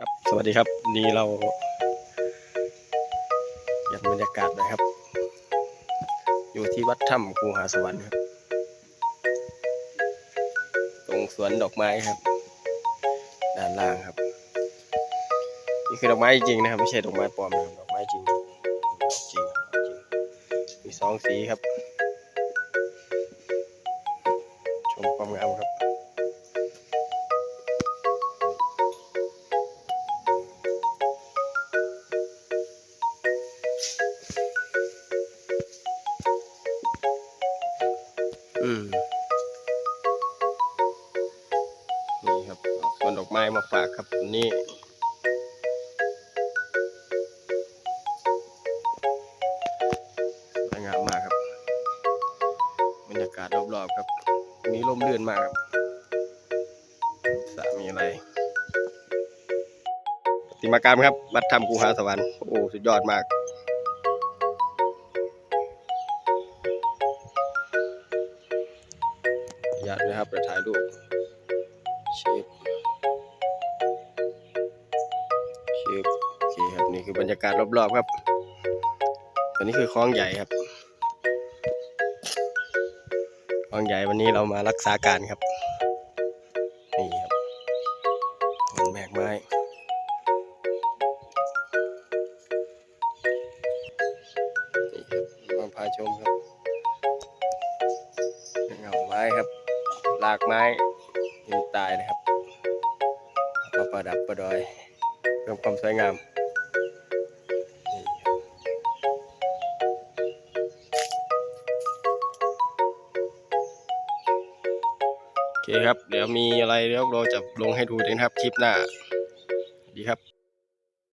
ครับสวัสดีครับ นี่เรายันบรรยากาศนะครับ อยู่ที่วัดถ้ำคูหาสวรรค์ครับ ตรงสวนดอกไม้ครับ ด้านล่างครับ นี่คือดอกไม้จริงนะครับ ไม่ใช่ดอกไม้ปลอมนะครับดอกไม้จริงดอกจริงดอกจริงมีสองสีครับ ชมความงามครับ อืมนี่ครับเอาสวนดอกไม้มาฝากครับวันนี้สวยงามมากครับบรรยากาศรอบๆครับวันนี้ร่มรื่นมากครับสระมีอะไรติมากรรมครับวัดธรรมกูหาสวรรค์โอ้สุดยอดมาก ยัดนะครับจะถ่ายรูปเชฟเชฟโอเคครับนี่คือบรรยากาศรอบๆครับ อันนี้คือคลองใหญ่ครับคลองใหญ่วันนี้เรามารักษาการครับนี่ครับบนแมกไม้นี่ครับมาพาชมครับเงาไม้ครับ ลากไม้ยังตายนะครับมาประดับประดอยเพิ่มความสวยงามนี่ครับโอเคครับ เดี๋ยวมีอะไรเดี๋ยวเราจะลงให้ดูเองครับคลิปหน้า ดีครับ